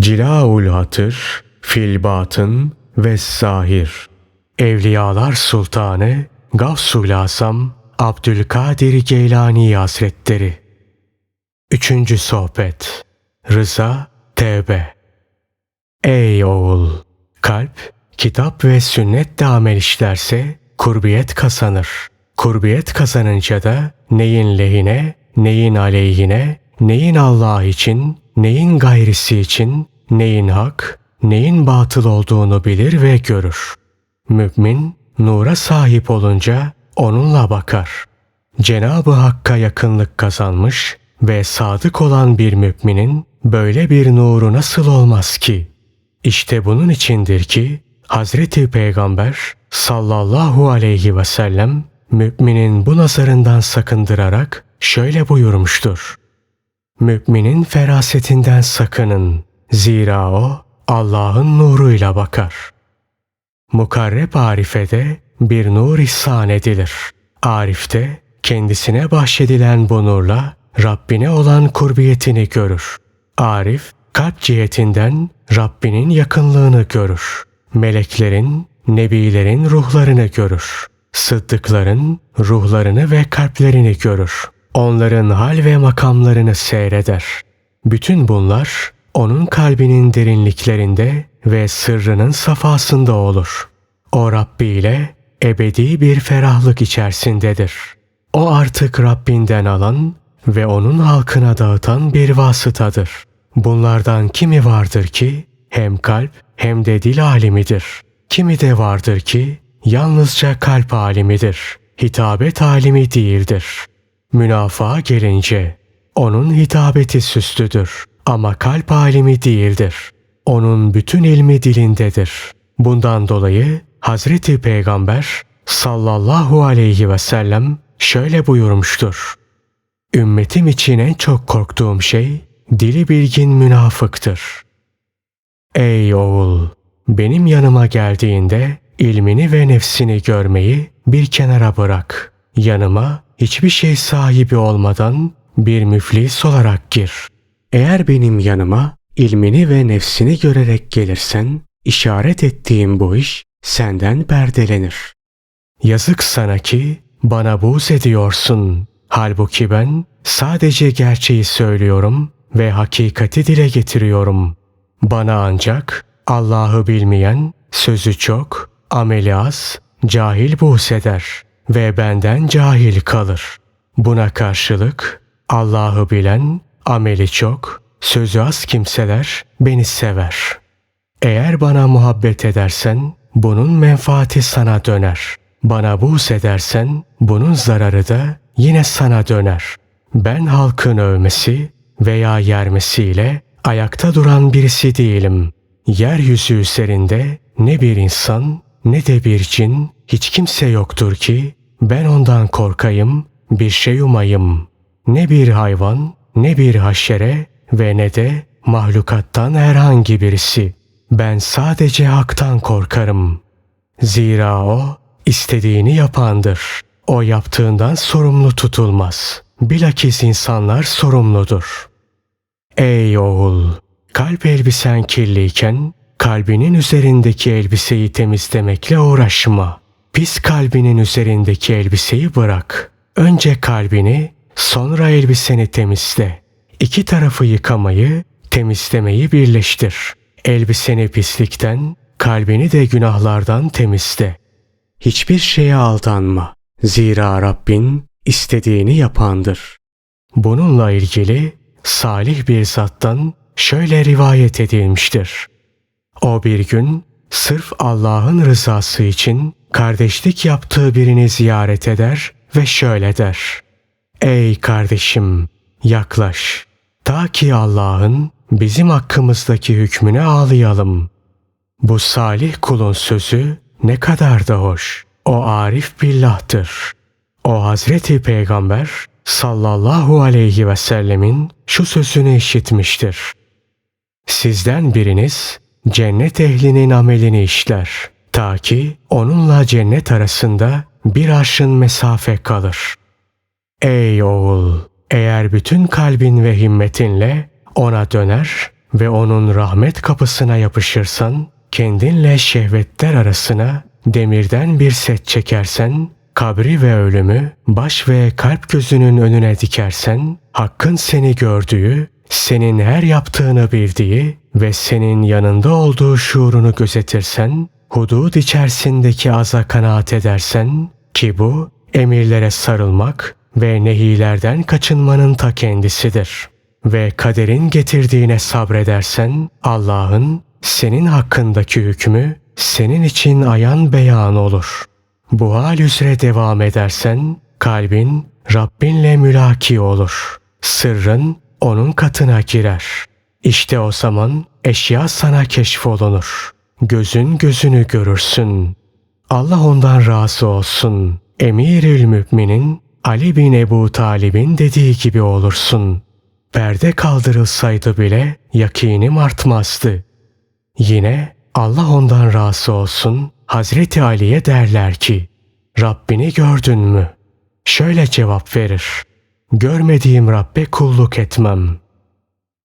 Cilaul hatır, fil batın ve zahir. Evliyalar Sultanı Gavsul Asam Abdülkadir Geylani Hazretleri. Üçüncü sohbet. Rıza Tevbe. Ey oğul! Kalp, kitap ve sünnetle amel işlerse kurbiyet kazanır. Kurbiyet kazanınca da neyin lehine, neyin aleyhine, neyin Allah için, neyin gayrisi için, neyin hak, neyin batıl olduğunu bilir ve görür. Mümin, nura sahip olunca onunla bakar. Cenab-ı Hakk'a yakınlık kazanmış ve sadık olan bir müminin böyle bir nuru nasıl olmaz ki? İşte bunun içindir ki Hazreti Peygamber sallallahu aleyhi ve sellem müminin bu nazarından sakındırarak şöyle buyurmuştur. Müminin ferasetinden sakının. Zira o Allah'ın nuruyla bakar. Mukarreb Arife'de bir nur ihsan edilir. Arif'te kendisine bahşedilen bu nurla Rabbine olan kurbiyetini görür. Arif kalp cihetinden Rabbinin yakınlığını görür. Meleklerin, nebilerin ruhlarını görür. Sıddıkların ruhlarını ve kalplerini görür. Onların hal ve makamlarını seyreder. Bütün bunlar onun kalbinin derinliklerinde ve sırrının safasında olur. O Rabbi ile ebedi bir ferahlık içerisindedir. O artık Rabbinden alan ve onun halkına dağıtan bir vasıtadır. Bunlardan kimi vardır ki hem kalp hem de dil alimidir. Kimi de vardır ki yalnızca kalp alimidir. Hitabet alimi değildir. Münafığa gelince onun hitabeti süslüdür ama kalp alimi değildir. Onun bütün ilmi dilindedir. Bundan dolayı Hazreti Peygamber sallallahu aleyhi ve sellem şöyle buyurmuştur. Ümmetim için en çok korktuğum şey dili bilgin münafıktır. Ey oğul! Benim yanıma geldiğinde ilmini ve nefsini görmeyi bir kenara bırak. Yanıma hiçbir şey sahibi olmadan bir müflis olarak gir. Eğer benim yanıma ilmini ve nefsini görerek gelirsen, işaret ettiğim bu iş senden perdelenir. Yazık sana ki bana buğz ediyorsun. Halbuki ben sadece gerçeği söylüyorum ve hakikati dile getiriyorum. Bana ancak Allah'ı bilmeyen, sözü çok, ameli az, cahil buğz eder ve benden cahil kalır. Buna karşılık Allah'ı bilen, ameli çok, sözü az kimseler beni sever. Eğer bana muhabbet edersen bunun menfaati sana döner. Bana buğz edersen bunun zararı da yine sana döner. Ben halkın övmesi veya yermesiyle ayakta duran birisi değilim. Yeryüzü üzerinde ne bir insan ne de bir cin hiç kimse yoktur ki ben ondan korkayım, bir şey umayım. Ne bir hayvan, ne bir haşere ve ne de mahlukattan herhangi birisi. Ben sadece haktan korkarım. Zira o istediğini yapandır. O yaptığından sorumlu tutulmaz. Bilakis insanlar sorumludur. Ey oğul! Kalp elbisen kirliyken kalbinin üzerindeki elbiseyi temizlemekle uğraşma. Pis kalbinin üzerindeki elbiseyi bırak. Önce kalbini, sonra elbiseni temizle. İki tarafı yıkamayı, temizlemeyi birleştir. Elbiseni pislikten, kalbini de günahlardan temizle. Hiçbir şeye aldanma. Zira Rabbin istediğini yapandır. Bununla ilgili salih bir zattan şöyle rivayet edilmiştir. O bir gün sırf Allah'ın rızası için kardeşlik yaptığı birini ziyaret eder ve şöyle der. Ey kardeşim yaklaş ta ki Allah'ın bizim hakkımızdaki hükmüne ağlayalım. Bu salih kulun sözü ne kadar da hoş. O arif billah'tır. O Hazreti Peygamber sallallahu aleyhi ve sellemin şu sözünü işitmiştir. Sizden biriniz cennet ehlinin amelini işler. Ta ki onunla cennet arasında bir arşın mesafe kalır. Ey oğul! Eğer bütün kalbin ve himmetinle ona döner ve onun rahmet kapısına yapışırsan, kendinle şehvetler arasına demirden bir set çekersen, kabri ve ölümü baş ve kalp gözünün önüne dikersen, Hakk'ın seni gördüğü, senin her yaptığını bildiği ve senin yanında olduğu şuurunu gözetirsen, hudud içerisindeki aza kanaat edersen ki bu emirlere sarılmak ve nehilerden kaçınmanın ta kendisidir. Ve kaderin getirdiğine sabredersen Allah'ın senin hakkındaki hükmü senin için ayan beyan olur. Bu hal üzere devam edersen kalbin Rabbinle mülaki olur. Sırrın onun katına girer. İşte o zaman eşya sana keşfolunur. Gözün gözünü görürsün. Allah ondan razı olsun. Emirül müminin Ali bin Ebu Talib'in dediği gibi olursun. Perde kaldırılsaydı bile yakinim artmazdı. Yine Allah ondan razı olsun Hazreti Ali'ye derler ki Rabbini gördün mü? Şöyle cevap verir. Görmediğim Rabbe kulluk etmem.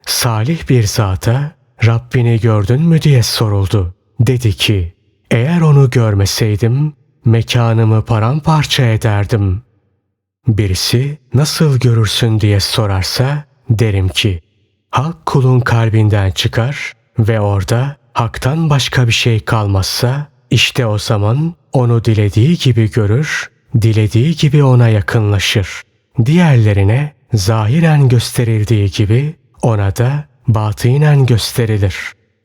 Salih bir zata Rabbini gördün mü diye soruldu. Dedi ki eğer onu görmeseydim mekanımı paramparça ederdim. Birisi nasıl görürsün diye sorarsa derim ki halk kulun kalbinden çıkar ve orada haktan başka bir şey kalmazsa işte o zaman onu dilediği gibi görür, dilediği gibi ona yakınlaşır. Diğerlerine zahiren gösterildiği gibi ona da batinen gösterilir.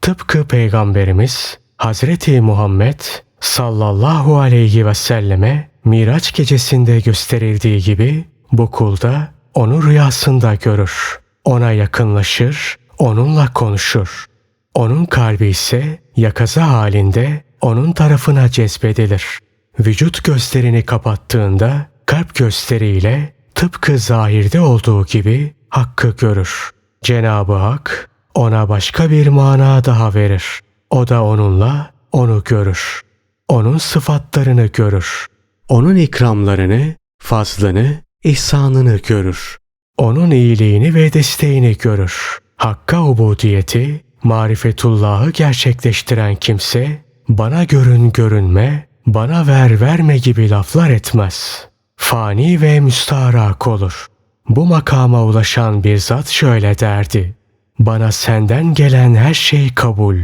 Tıpkı Peygamberimiz Hazreti Muhammed sallallahu aleyhi ve selleme Miraç gecesinde gösterildiği gibi bu kulda onu rüyasında görür. Ona yakınlaşır, onunla konuşur. Onun kalbi ise yakaza halinde onun tarafına cezbedilir. Vücut gösterini kapattığında kalp gösteriyle tıpkı zahirde olduğu gibi hakkı görür. Cenabı Hak ona başka bir mana daha verir. O da onunla onu görür. Onun sıfatlarını görür. Onun ikramlarını, fazlını, ihsanını görür. Onun iyiliğini ve desteğini görür. Hakka ubudiyeti, marifetullahı gerçekleştiren kimse, bana görün görünme, bana ver verme gibi laflar etmez. Fani ve müstarak olur. Bu makama ulaşan bir zat şöyle derdi. Bana senden gelen her şey kabul.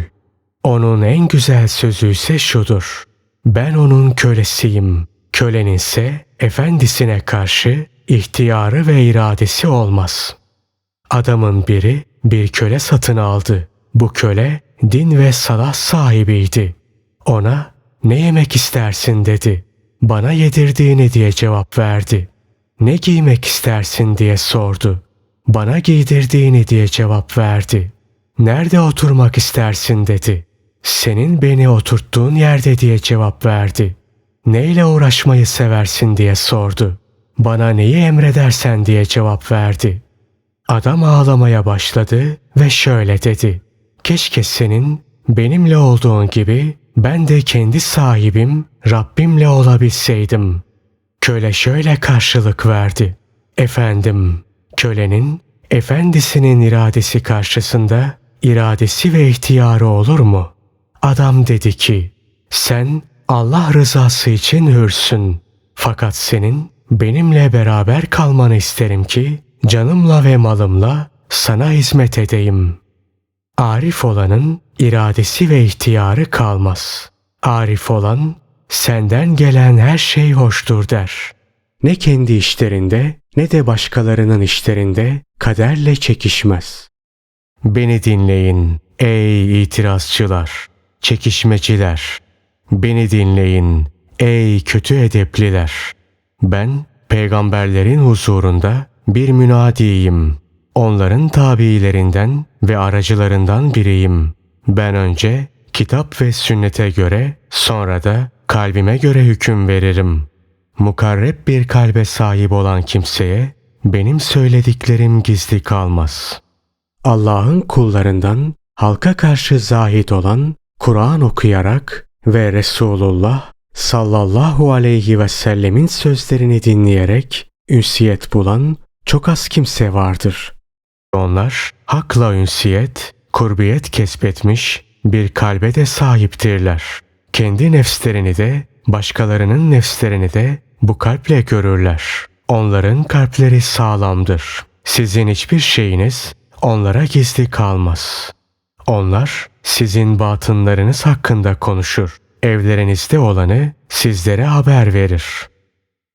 Onun en güzel sözü ise şudur. Ben onun kölesiyim. Kölenin ise efendisine karşı ihtiyarı ve iradesi olmaz. Adamın biri bir köle satın aldı. Bu köle din ve salah sahibiydi. Ona ne yemek istersin dedi. Bana yedirdiğini diye cevap verdi. Ne giymek istersin diye sordu. Bana giydirdiğini diye cevap verdi. Nerede oturmak istersin dedi. Senin beni oturttuğun yerde diye cevap verdi. Neyle uğraşmayı seversin diye sordu. Bana neyi emredersen diye cevap verdi. Adam ağlamaya başladı ve şöyle dedi. Keşke senin benimle olduğun gibi ben de kendi sahibim Rabbimle olabilseydim. Köle şöyle karşılık verdi. Efendim, kölenin efendisinin iradesi karşısında iradesi ve ihtiyarı olur mu? Adam dedi ki, sen Allah rızası için hürsün. Fakat senin benimle beraber kalmanı isterim ki canımla ve malımla sana hizmet edeyim. Arif olanın iradesi ve ihtiyarı kalmaz. Arif olan senden gelen her şey hoştur der. Ne kendi işlerinde ne de başkalarının işlerinde kaderle çekişmez. Beni dinleyin ey itirazçılar, çekişmeciler. Beni dinleyin ey kötü edepliler. Ben peygamberlerin huzurunda bir münadiyim. Onların tabiilerinden ve aracılarından biriyim. Ben önce kitap ve sünnete göre sonra da kalbime göre hüküm veririm. Mukarreb bir kalbe sahip olan kimseye benim söylediklerim gizli kalmaz. Allah'ın kullarından halka karşı zahid olan Kur'an okuyarak ve Resulullah sallallahu aleyhi ve sellemin sözlerini dinleyerek ünsiyet bulan çok az kimse vardır. Onlar hakla ünsiyet, kurbiyet kesbetmiş bir kalbe de sahiptirler. Kendi nefslerini de başkalarının nefslerini de bu kalple görürler. Onların kalpleri sağlamdır. Sizin hiçbir şeyiniz onlara gizli kalmaz. Onlar sizin batınlarınız hakkında konuşur. Evlerinizde olanı sizlere haber verir.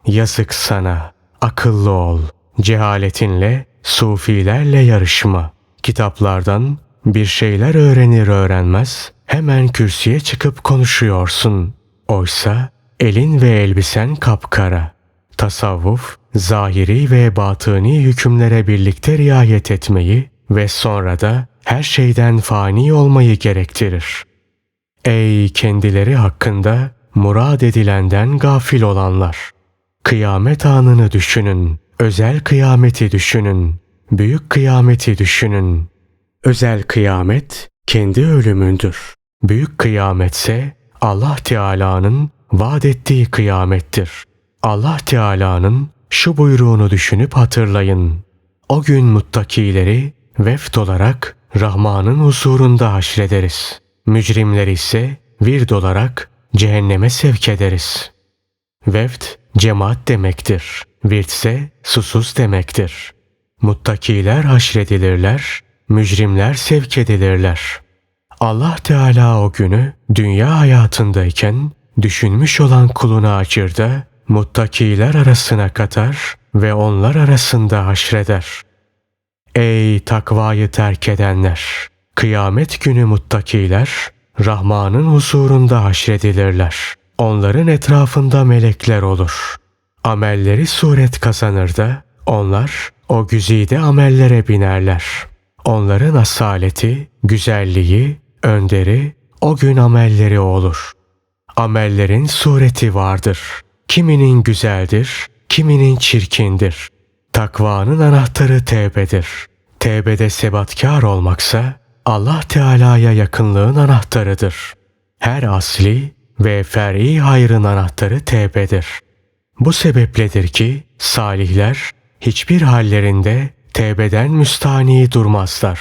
Yazık sana, akıllı ol. Cehaletinle, sufilerle yarışma. Kitaplardan bir şeyler öğrenir öğrenmez hemen kürsüye çıkıp konuşuyorsun. Oysa elin ve elbisen kapkara. Tasavvuf, zahiri ve batıni hükümlere birlikte riayet etmeyi ve sonra da her şeyden fani olmayı gerektirir. Ey kendileri hakkında murad edilenden gafil olanlar! Kıyamet anını düşünün, özel kıyameti düşünün, büyük kıyameti düşünün. Özel kıyamet kendi ölümündür. Büyük kıyametse Allah Teala'nın vaat ettiği kıyamettir. Allah Teala'nın şu buyruğunu düşünüp hatırlayın. O gün muttakileri veft olarak Rahman'ın huzurunda haşrederiz. Mücrimleri ise vird olarak cehenneme sevk ederiz. Veft cemaat demektir. Virt ise susuz demektir. Muttakiler haşredilirler, mücrimler sevk edilirler. Allah Teala o günü dünya hayatındayken düşünmüş olan kulunu acır da muttakiler arasına katar ve onlar arasında haşreder. Ey takvayı terk edenler! Kıyamet günü muttakiler Rahman'ın huzurunda haşredilirler. Onların etrafında melekler olur. Amelleri suret kazanır da onlar o güzide amellere binerler. Onların asaleti, güzelliği, önderi o gün amelleri olur. Amellerin sureti vardır. Kiminin güzeldir, kiminin çirkindir. Takvanın anahtarı tevbedir. Tevbede sebatkar olmaksa Allah Teala'ya yakınlığın anahtarıdır. Her asli ve fer'i hayrın anahtarı tevbedir. Bu sebepledir ki salihler hiçbir hallerinde tevbeden müstani durmazlar.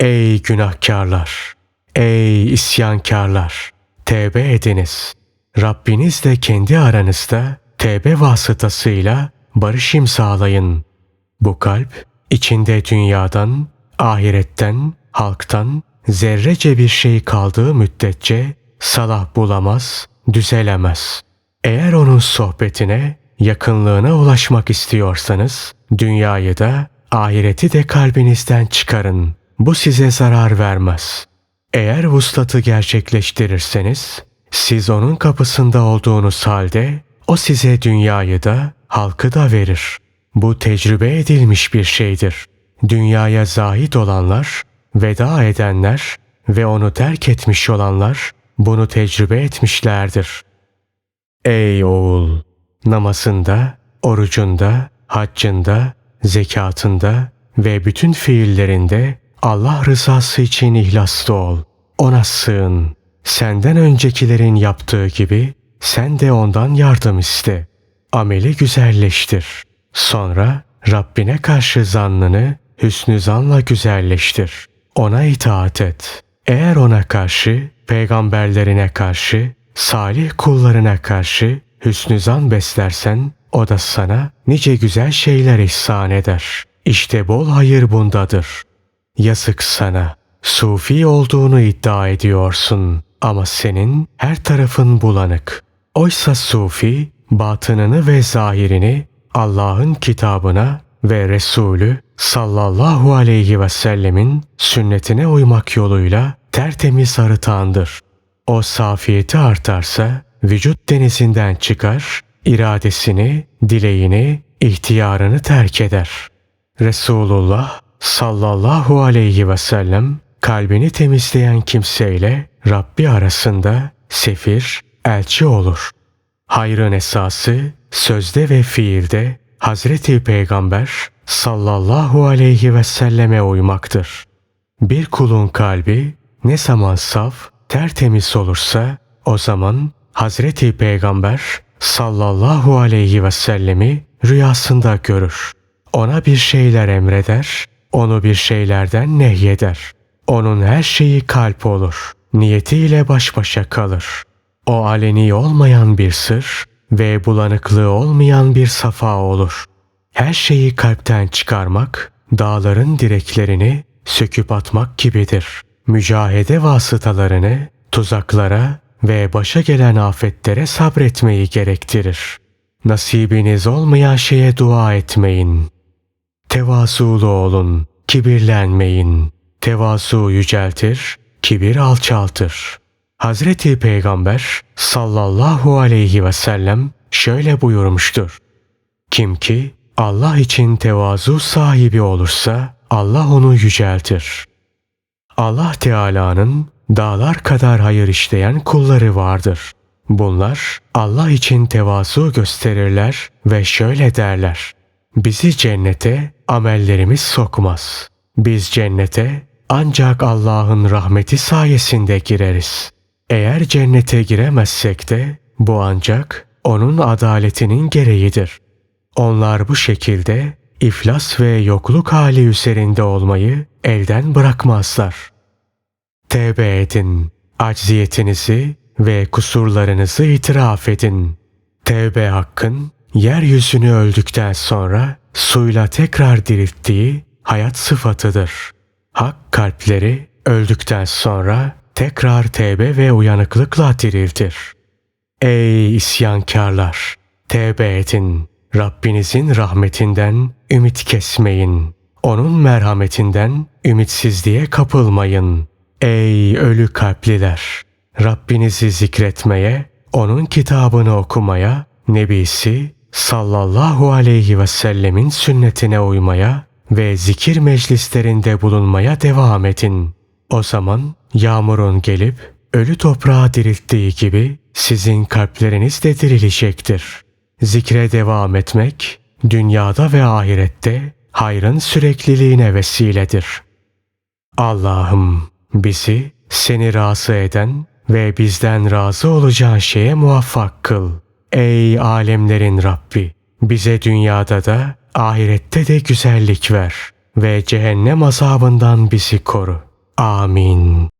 Ey günahkarlar! Ey isyankarlar! Tevbe ediniz. Rabbinizle kendi aranızda tevbe vasıtasıyla barış imzalayın. Bu kalp içinde dünyadan, ahiretten, halktan zerrece bir şey kaldığı müddetçe salah bulamaz, düzelemez. Eğer onun sohbetine, yakınlığına ulaşmak istiyorsanız dünyayı da ahireti de kalbinizden çıkarın. Bu size zarar vermez. Eğer vuslatı gerçekleştirirseniz siz onun kapısında olduğunuz halde o size dünyayı da halkı da verir. Bu tecrübe edilmiş bir şeydir. Dünyaya zahit olanlar, veda edenler ve onu terk etmiş olanlar bunu tecrübe etmişlerdir. Ey oğul! Namazında, orucunda, haccında, zekatında ve bütün fiillerinde Allah rızası için ihlaslı ol. Ona sığın. Senden öncekilerin yaptığı gibi sen de ondan yardım iste. Ameli güzelleştir. Sonra Rabbine karşı zannını hüsnü zanla güzelleştir. Ona itaat et. Eğer ona karşı, peygamberlerine karşı, salih kullarına karşı hüsnü zan beslersen o da sana nice güzel şeyler ihsan eder. İşte bol hayır bundadır. Yazık sana. Sufi olduğunu iddia ediyorsun ama senin her tarafın bulanık. Oysa sufi batınını ve zahirini Allah'ın kitabına ve Resulü sallallahu aleyhi ve sellemin sünnetine uymak yoluyla tertemiz arıtandır. O safiyeti artarsa vücut denizinden çıkar, iradesini, dileğini, ihtiyarını terk eder. Resulullah sallallahu aleyhi ve sellem kalbini temizleyen kimseyle Rabbi arasında sefir, elçi olur. Hayrın esası sözde ve fiilde Hazreti Peygamber sallallahu aleyhi ve selleme uymaktır. Bir kulun kalbi ne zaman saf, tertemiz olursa o zaman Hazreti Peygamber sallallahu aleyhi ve sellemi rüyasında görür. Ona bir şeyler emreder, onu bir şeylerden nehyeder. Onun her şeyi kalp olur. Niyetiyle baş başa kalır. O aleni olmayan bir sır ve bulanıklığı olmayan bir safa olur. Her şeyi kalpten çıkarmak, dağların direklerini söküp atmak gibidir. Mücahede vasıtalarını tuzaklara ve başa gelen afetlere sabretmeyi gerektirir. Nasibiniz olmayan şeye dua etmeyin. Tevazulu olun, kibirlenmeyin. Tevazu yüceltir, kibir alçaltır. Hazreti Peygamber sallallahu aleyhi ve sellem şöyle buyurmuştur. Kim ki Allah için tevazu sahibi olursa Allah onu yüceltir. Allah Teala'nın dağlar kadar hayır işleyen kulları vardır. Bunlar Allah için tevazu gösterirler ve şöyle derler. Bizi cennete amellerimiz sokmaz. Biz cennete ancak Allah'ın rahmeti sayesinde gireriz. Eğer cennete giremezsek de bu ancak onun adaletinin gereğidir. Onlar bu şekilde iflas ve yokluk hali üzerinde olmayı elden bırakmazlar. Tevbe edin, acziyetinizi ve kusurlarınızı itiraf edin. Tevbe hakkın yeryüzünü öldükten sonra suyla tekrar dirilttiği hayat sıfatıdır. Hak kalpleri öldükten sonra tekrar tevbe ve uyanıklıkla diriltir. Ey isyankarlar! Tevbe edin. Rabbinizin rahmetinden ümit kesmeyin. Onun merhametinden ümitsizliğe kapılmayın. Ey ölü kalpliler! Rabbinizi zikretmeye, onun kitabını okumaya, Nebisi sallallahu aleyhi ve sellemin sünnetine uymaya ve zikir meclislerinde bulunmaya devam edin. O zaman yağmurun gelip ölü toprağı dirilttiği gibi sizin kalpleriniz de dirilecektir. Zikre devam etmek dünyada ve ahirette hayrın sürekliliğine vesiledir. Allah'ım bizi seni razı eden ve bizden razı olacağın şeye muvaffak kıl. Ey alemlerin Rabbi! Bize dünyada da ahirette de güzellik ver ve cehennem azabından bizi koru. Amin.